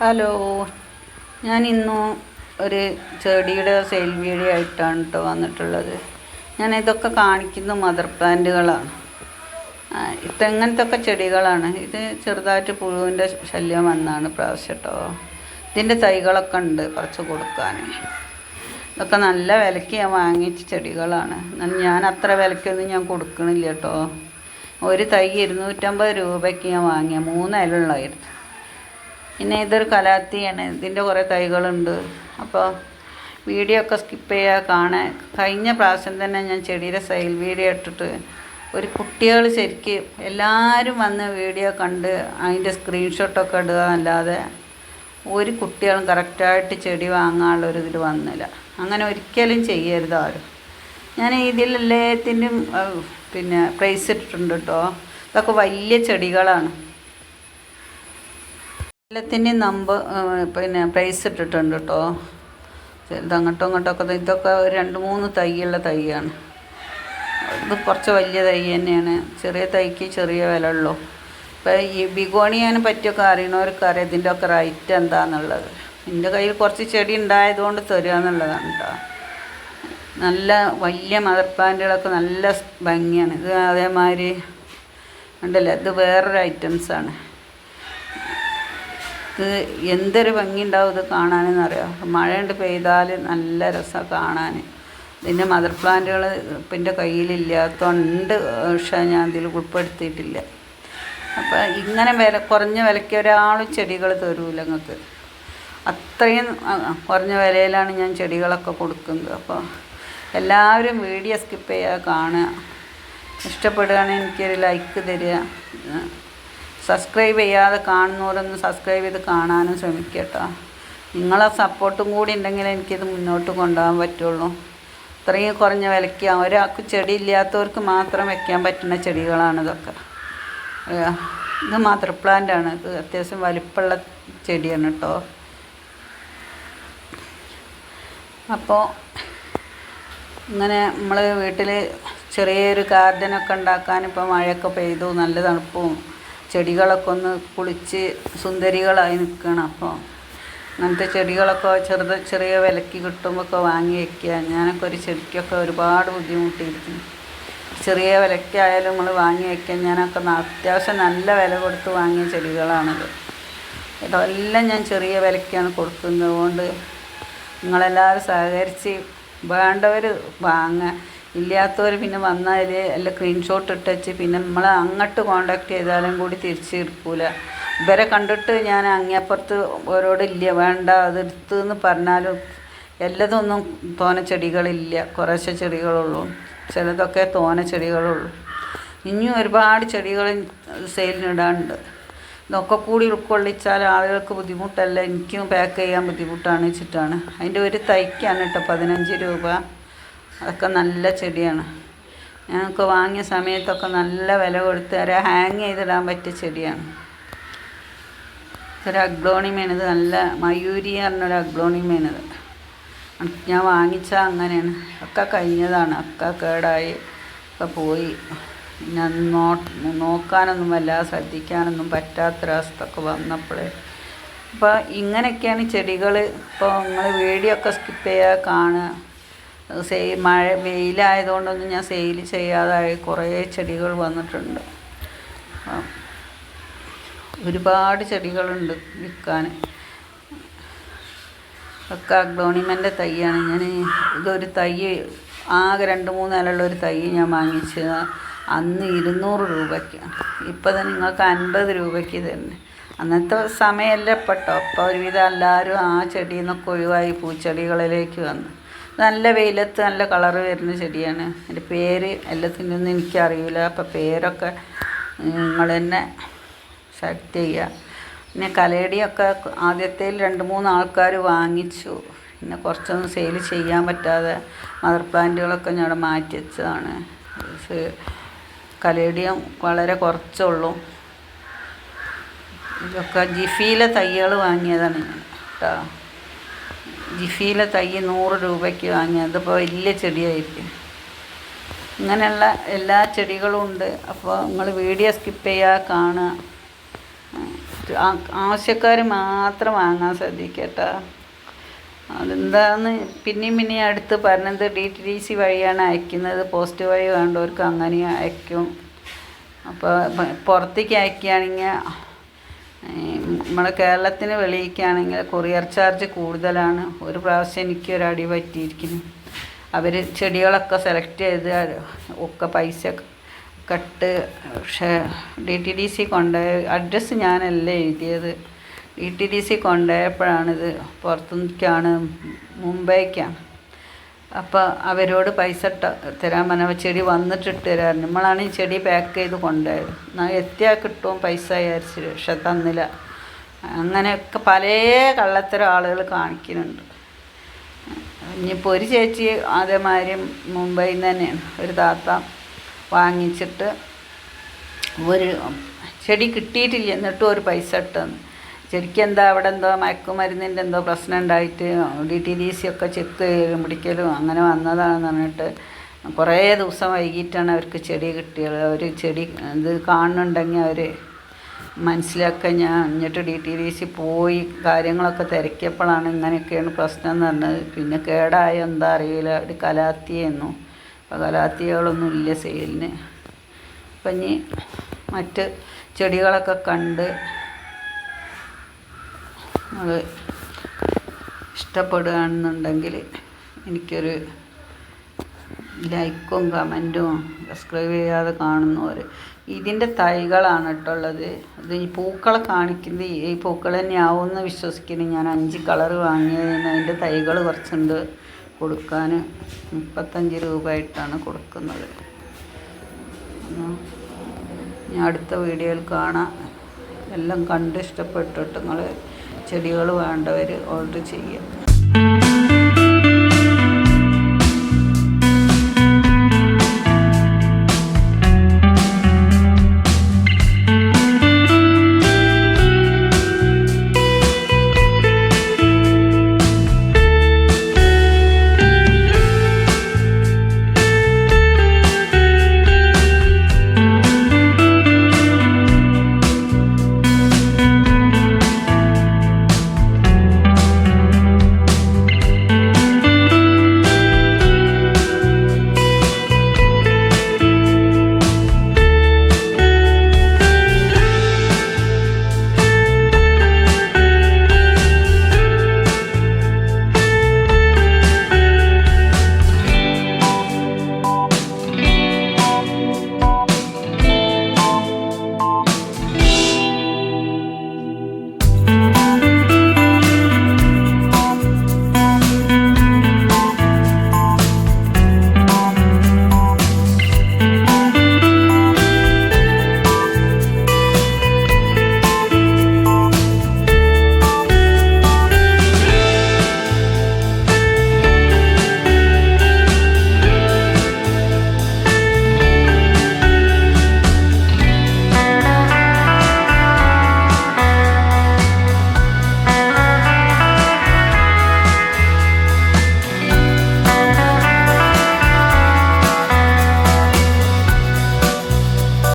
Hello. ഞാൻ ഇന്ന് ഒരു ചെടിയുടെ സെയിൽ വീഡിയോ ആയിട്ടാണ് കേട്ടോ വന്നിട്ടുള്ളത്. ഞാൻ ഇതൊക്കെ കാണിക്കുന്ന മദർ പ്ലാന്റുകളാണ് ഇതെങ്ങനത്തൊക്കെ ചെടികളാണ്? ഇത് ചെറുതായിട്ട് പുഴുവിന്റെ ശല്യം വന്നാണ് പ്രാവശ്യം കേട്ടോ ഇതിന്റെ തൈകളൊക്കെ ഉണ്ട് കുറച്ച് കൊടുക്കാൻ. ഇതൊക്കെ നല്ല വിലയ്ക്ക് ഞാൻ വാങ്ങിച്ച ചെടികളാണ്. ഞാൻ അത്ര വിലയ്ക്കൊന്നും ഞാൻ കൊടുക്കണില്ല കേട്ടോ ഒരു തൈ ഇരുന്നൂറ്റമ്പത് രൂപയ്ക്ക് ഞാൻ വാങ്ങിയ. മൂന്ന് ഇലയുള്ളായിരുന്നു പിന്നെ ഇതൊരു കലാത്തിയാണ്. ഇതിന്റെ കുറേ തൈകളുണ്ട്. അപ്പോൾ വീഡിയോ ഒക്കെ സ്കിപ്പ് ചെയ്യുക കാണാൻ. കഴിഞ്ഞ പ്രാവശ്യം തന്നെ ഞാൻ ചെടിയുടെ സൈൽ വീഡിയോ ഇട്ടിട്ട് ഒരു കുട്ടികൾ ശരിക്ക് എല്ലാവരും വന്ന് വീഡിയോ കണ്ട് അതിന്റെ സ്ക്രീൻഷോട്ടൊക്കെ ഇടുക അല്ലാതെ ഒരു കുട്ടികളും കറക്റ്റായിട്ട് ചെടി വാങ്ങാനുള്ള ഒരു ഇതിൽ വന്നില്ല. അങ്ങനെ ഒരിക്കലും ചെയ്യരുത് ആരും. ഞാൻ ഇതിലെല്ലാത്തിന്റെയും പിന്നെ പ്രൈസ് ഇട്ടിട്ടുണ്ട് കേട്ടോ ഇതൊക്കെ വലിയ ചെടികളാണ്. എല്ലാത്തിന്റെയും നമ്പർ പിന്നെ പ്രൈസ് ഇട്ടിട്ടുണ്ട് കേട്ടോ ചിലത് അങ്ങോട്ടും ഇങ്ങോട്ടൊക്കെ ഇതൊക്കെ രണ്ട് മൂന്ന് തൈയുള്ള തൈയാണ്. ഇത് കുറച്ച് വലിയ തൈ തന്നെയാണ്. ചെറിയ തൈക്ക് ചെറിയ വില ഉള്ളൂ. ഇപ്പം ഈ ബിഗോണിയാനെ പറ്റിയൊക്കെ അറിയണവർക്ക് അറിയാം ഇതിന്റെ ഒക്കെ റൈറ്റ് എന്താണെന്നുള്ളത് എന്റെ കയ്യിൽ കുറച്ച് ചെടി ഉണ്ടായതുകൊണ്ട് തരിക എന്നുള്ളതാണ് കേട്ടോ നല്ല വലിയ മദർ പ്ലാന്റുകളൊക്കെ നല്ല ഭംഗിയാണ്. ഇത് അതേമാതിരി ഉണ്ടല്ലോ ഇത് വേറൊരു ഐറ്റംസാണ് ഇത് എന്തൊരു ഭംഗി ഉണ്ടാവും ഇത് കാണാനെന്നറിയാം? മഴ കൊണ്ട് പെയ്താൽ നല്ല രസമാണ് കാണാൻ പിന്നെ മദർ പ്ലാന്റുകൾ ഇപ്പം എന്റെ കയ്യിലില്ലാത്തതുകൊണ്ട് പക്ഷേ ഞാൻ ഇതിൽ ഉൾപ്പെടുത്തിയിട്ടില്ല. അപ്പം ഇങ്ങനെ വില കുറഞ്ഞ വിലയ്ക്ക് ഒരാളും ചെടികൾ തരൂല നിങ്ങൾക്ക് അത്രയും കുറഞ്ഞ വിലയിലാണ് ഞാൻ ചെടികളൊക്കെ കൊടുക്കുന്നത്. അപ്പോൾ എല്ലാവരും വീഡിയോ സ്കിപ്പ് ചെയ്യുക കാണുക. ഇഷ്ടപ്പെടുകയാണെങ്കിൽ എനിക്കൊരു ലൈക്ക് തരിക. സബ്സ്ക്രൈബ് ചെയ്യാതെ കാണുന്നവരൊന്ന് സബ്സ്ക്രൈബ് ചെയ്ത് കാണാനും ശ്രമിക്കട്ടോ. കേട്ടോ നിങ്ങളെ സപ്പോർട്ടും കൂടി ഉണ്ടെങ്കിൽ എനിക്കിത് മുന്നോട്ട് കൊണ്ടുപോകാൻ പറ്റുള്ളൂ. ഇത്രയും കുറഞ്ഞ വിലയ്ക്ക് ഒരാൾക്ക് ചെടി ഇല്ലാത്തവർക്ക് മാത്രം വെക്കാൻ പറ്റുന്ന ചെടികളാണ് ഇതൊക്കെ. ഇത് മാത്രം ആണ്. ഇത് അത്യാവശ്യം വലിപ്പമുള്ള ചെടിയാണ് കേട്ടോ. അപ്പോൾ ഇങ്ങനെ നമ്മൾ വീട്ടിൽ ചെറിയൊരു ഗാർഡനൊക്കെ ഉണ്ടാക്കാൻ ഇപ്പോൾ മഴയൊക്കെ പെയ്തു. നല്ല തണുപ്പും ചെടികളൊക്കെ ഒന്ന് കുളിച്ച് സുന്ദരികളായി നിൽക്കണം. അപ്പോൾ അങ്ങനത്തെ ചെടികളൊക്കെ ചെറുത് ചെറിയ വിലക്ക് കിട്ടുമ്പോൾ വാങ്ങി വയ്ക്കുക. ഞാനൊക്കെ ഒരു ചെടിക്കൊക്കെ ഒരുപാട് ബുദ്ധിമുട്ടിയിരിക്കുന്നു. ചെറിയ വിലക്കായാലും നമ്മൾ വാങ്ങി വയ്ക്കാൻ ഞാനൊക്കെ അത്യാവശ്യം നല്ല വില കൊടുത്ത് വാങ്ങിയ ചെടികളാണത്. ഇതെല്ലാം ഞാൻ ചെറിയ വിലക്കാണ് കൊടുക്കുന്നത്. അതുകൊണ്ട് നിങ്ങളെല്ലാവരും സഹകരിച്ച് വേണ്ടവർ വാങ്ങുക. ഇല്ലാത്തവർ പിന്നെ വന്നാൽ എല്ലാം സ്ക്രീൻഷോട്ട് ഇട്ടച്ച് പിന്നെ നമ്മൾ അങ്ങോട്ട് കോണ്ടാക്ട് ചെയ്താലും കൂടി തിരിച്ച് എടുക്കൂല ഇവരെ കണ്ടിട്ട് ഞാൻ അങ്ങേപ്പുറത്ത് ഓരോട് ഇല്ല വേണ്ട അത് എടുത്ത് എന്ന് പറഞ്ഞാലും എല്ലാതൊന്നും തോന ചെടികളില്ല. കുറേശ്ശെ ചെടികളുള്ളൂ. ചിലതൊക്കെ തോന ചെടികളുള്ളൂ. ഇനിയും ഒരുപാട് ചെടികൾ സെയിലിനിടാനുണ്ട് ഇതൊക്കെ കൂടി ഉൾക്കൊള്ളിച്ചാൽ ആളുകൾക്ക് ബുദ്ധിമുട്ടല്ല. എനിക്കും പാക്ക് ചെയ്യാൻ ബുദ്ധിമുട്ടാണ് വെച്ചിട്ടാണ്. അതിന്റെ ഒരു തൈക്കാണ് കേട്ടോ പതിനഞ്ച് രൂപ. അതൊക്കെ നല്ല ചെടിയാണ്. ഞങ്ങൾക്ക് വാങ്ങിയ സമയത്തൊക്കെ നല്ല വില കൊടുത്ത് ഒരു ഹാങ് ചെയ്തിടാൻ പറ്റിയ ചെടിയാണ്. ഒരു അഗ്ലോണിമേണിത് നല്ല മയൂരി പറഞ്ഞൊരു അഗ്ലോണിമേണിത് ഞാൻ വാങ്ങിച്ച അങ്ങനെയാണ്. ഒക്കെ കഴിഞ്ഞതാണ്. ഒക്കെ കേടായി. ഒക്കെ പോയി. പിന്നെ നോ നോക്കാനൊന്നും വല്ലാതെ ശ്രദ്ധിക്കാനൊന്നും പറ്റാത്തൊരവസ്ഥയൊക്കെ വന്നപ്പോഴേ. അപ്പോൾ ഇങ്ങനെയൊക്കെയാണ് ചെടികൾ ഇപ്പോൾ നിങ്ങൾ വീഡിയോ ഒക്കെ സ്കിപ്പ് ചെയ്യുക കാണുക. സെയിൽ മഴ വെയിലായതുകൊണ്ടൊന്നും ഞാൻ സെയിൽ ചെയ്യാതായി. കുറേ ചെടികൾ വന്നിട്ടുണ്ട്. ഒരുപാട് ചെടികളുണ്ട് വിൽക്കാൻ. ഒക്കെ അഗ്ലോണിമന്റെ തൈയാണ്. ഞാൻ ഇതൊരു തൈ ആകെ രണ്ട് മൂന്ന് നിലയുള്ള ഒരു തൈ ഞാൻ വാങ്ങിച്ചത് അന്ന് ഇരുന്നൂറ് രൂപയ്ക്ക്. ഇപ്പം തന്നെ നിങ്ങൾക്ക് അൻപത് രൂപയ്ക്ക് തന്നെ. അന്നത്തെ സമയമല്ല പെട്ടോ അപ്പോൾ ഒരുവിധം എല്ലാവരും ആ ചെടിയിൽ നിന്നൊക്കെ ഒഴിവായി പൂച്ചെടികളിലേക്ക് വന്നു. നല്ല വെയിലത്ത് നല്ല കളറ് വരുന്ന ചെടിയാണ്. അതിന്റെ പേര് എല്ലാത്തിന്റെ എനിക്കറിയില്ല അപ്പോൾ പേരൊക്കെ നിങ്ങൾ തന്നെ സെലക്ട് ചെയ്യുക പിന്നെ കലേടിയൊക്കെ ആദ്യത്തെ രണ്ട് മൂന്ന് ആൾക്കാർ വാങ്ങിച്ചു. പിന്നെ കുറച്ചൊന്നും സെയിൽ ചെയ്യാൻ പറ്റാതെ മദർ പ്ലാന്റുകളൊക്കെ അവിടെ മാറ്റി വെച്ചതാണ്. കലേടിയം വളരെ കുറച്ചുള്ളൂ. ഇതൊക്കെ ജിഫിയിലെ തൈകൾ വാങ്ങിയതാണ് ഞാൻ കേട്ടോ ജിഫിയിലെ തൈ നൂറ് രൂപയ്ക്ക് വാങ്ങി. അതിപ്പോൾ വലിയ ചെടിയായിരിക്കും. ഇങ്ങനെയുള്ള എല്ലാ ചെടികളും ഉണ്ട്. അപ്പോൾ നിങ്ങൾ വീഡിയോ സ്കിപ്പ് ചെയ്യുക കാണുക ആവശ്യക്കാർ മാത്രം വാങ്ങാൻ ശ്രദ്ധിക്കട്ടോ. അതെന്താന്ന് പിന്നെയും പിന്നെയും അടുത്ത് പറഞ്ഞത് ഡി ടി ഡി സി വഴിയാണ് അയക്കുന്നത്. പോസ്റ്റ് വഴി വേണ്ടവർക്ക് അങ്ങനെ അയക്കും. അപ്പോൾ പുറത്തേക്ക് അയക്കുകയാണെങ്കിൽ നമ്മുടെ കേരളത്തിന് വെളിയിക്കുകയാണെങ്കിൽ കൊറിയർ ചാർജ് കൂടുതലാണ്. ഒരു പ്രാവശ്യം എനിക്ക് ഒരടി പറ്റിയിരിക്കുന്നു. അവർ ചെടികളൊക്കെ സെലക്ട് ചെയ്ത് ഒക്കെ പൈസ കട്ട് പക്ഷേ ഡി ടി ഡി സി കൊണ്ടുപോയ അഡ്രസ്സ് ഞാനല്ല എഴുതിയത്. ഡി ടി ഡി സി കൊണ്ടുപോയപ്പോഴാണിത് പുറത്തുനിൽക്കാണ് മുംബൈക്കാണ്. അപ്പോൾ അവരോട് പൈസ തരാൻ പറഞ്ഞ ചെടി വന്നിട്ടിട്ട് തരാറുണ്ട് തരാറ് നമ്മളാണ് ഈ ചെടി പാക്ക് ചെയ്ത് കൊണ്ടുപോയത്. എന്നാൽ എത്തിയാൽ കിട്ടും പൈസ വിചാരിച്ചിട്ട് പക്ഷെ തന്നില്ല. അങ്ങനെയൊക്കെ പല കള്ളത്തരം ആളുകൾ കാണിക്കുന്നുണ്ട്. ഇനിയിപ്പോൾ ഒരു ചേച്ചി അതേമാതിരി മുംബൈയിൽ നിന്ന് തന്നെയാണ്. ഒരു താത്ത വാങ്ങിച്ചിട്ട് ഒരു ചെടി കിട്ടിയിട്ടില്ല. എന്നിട്ടും ഒരു പൈസ ഇട്ടെന്ന്. ശരിക്കും എന്താ അവിടെ എന്തോ മയക്കുമരുന്നിന്റെ എന്തോ പ്രശ്നം ഉണ്ടായിട്ട് ഡി ടി ഡി സി ഒക്കെ ചെക്ക് ചെയ്യലും പിടിക്കലും അങ്ങനെ വന്നതാണെന്ന് പറഞ്ഞിട്ട് കുറേ ദിവസം വൈകിട്ടാണ് അവർക്ക് ചെടി കിട്ടിയത്. അവർ ചെടി ഇത് കാണുന്നുണ്ടെങ്കിൽ അവർ മനസ്സിലാക്കാൻ ഞാൻ എന്നിട്ട് ഡി ടി ഡി സി പോയി കാര്യങ്ങളൊക്കെ തിരക്കിയപ്പോഴാണ് ഇങ്ങനെയൊക്കെയാണ് പ്രശ്നം എന്ന് പറഞ്ഞത്. പിന്നെ കേടായ എന്താ അറിയില്ല. ഒരു കലാത്തിയെന്നു അപ്പോൾ കലാത്തികളൊന്നും ഇല്ല സെയിലിന്. അപ്പം ഇനി മറ്റ് ചെടികളൊക്കെ കണ്ട് നമ്മൾ ഇഷ്ടപ്പെടുകയാണെന്നുണ്ടെങ്കിൽ എനിക്കൊരു ലൈക്കും കമന്റും സബ്സ്ക്രൈബ് ചെയ്യാതെ കാണുന്നവർ ഇതിന്റെ തൈകളാണ് കേട്ടുള്ളത് ഇത് ഈ പൂക്കളെ കാണിക്കുന്നത് ഈ പൂക്കൾ തന്നെ ആവുമെന്ന് വിശ്വസിക്കുന്നു. ഞാൻ അഞ്ച് കളർ വാങ്ങിയതിന് അതിന്റെ തൈകൾ കുറച്ചുണ്ട് കൊടുക്കാൻ. മുപ്പത്തഞ്ച് രൂപയായിട്ടാണ് കൊടുക്കുന്നത്. ഞാൻ അടുത്ത വീഡിയോയിൽ കാണാം. എല്ലാം കണ്ട് ഇഷ്ടപ്പെട്ടിട്ട് നിങ്ങൾ ചെടികൾ വേണ്ടവർ ഓർഡർ ചെയ്യുക.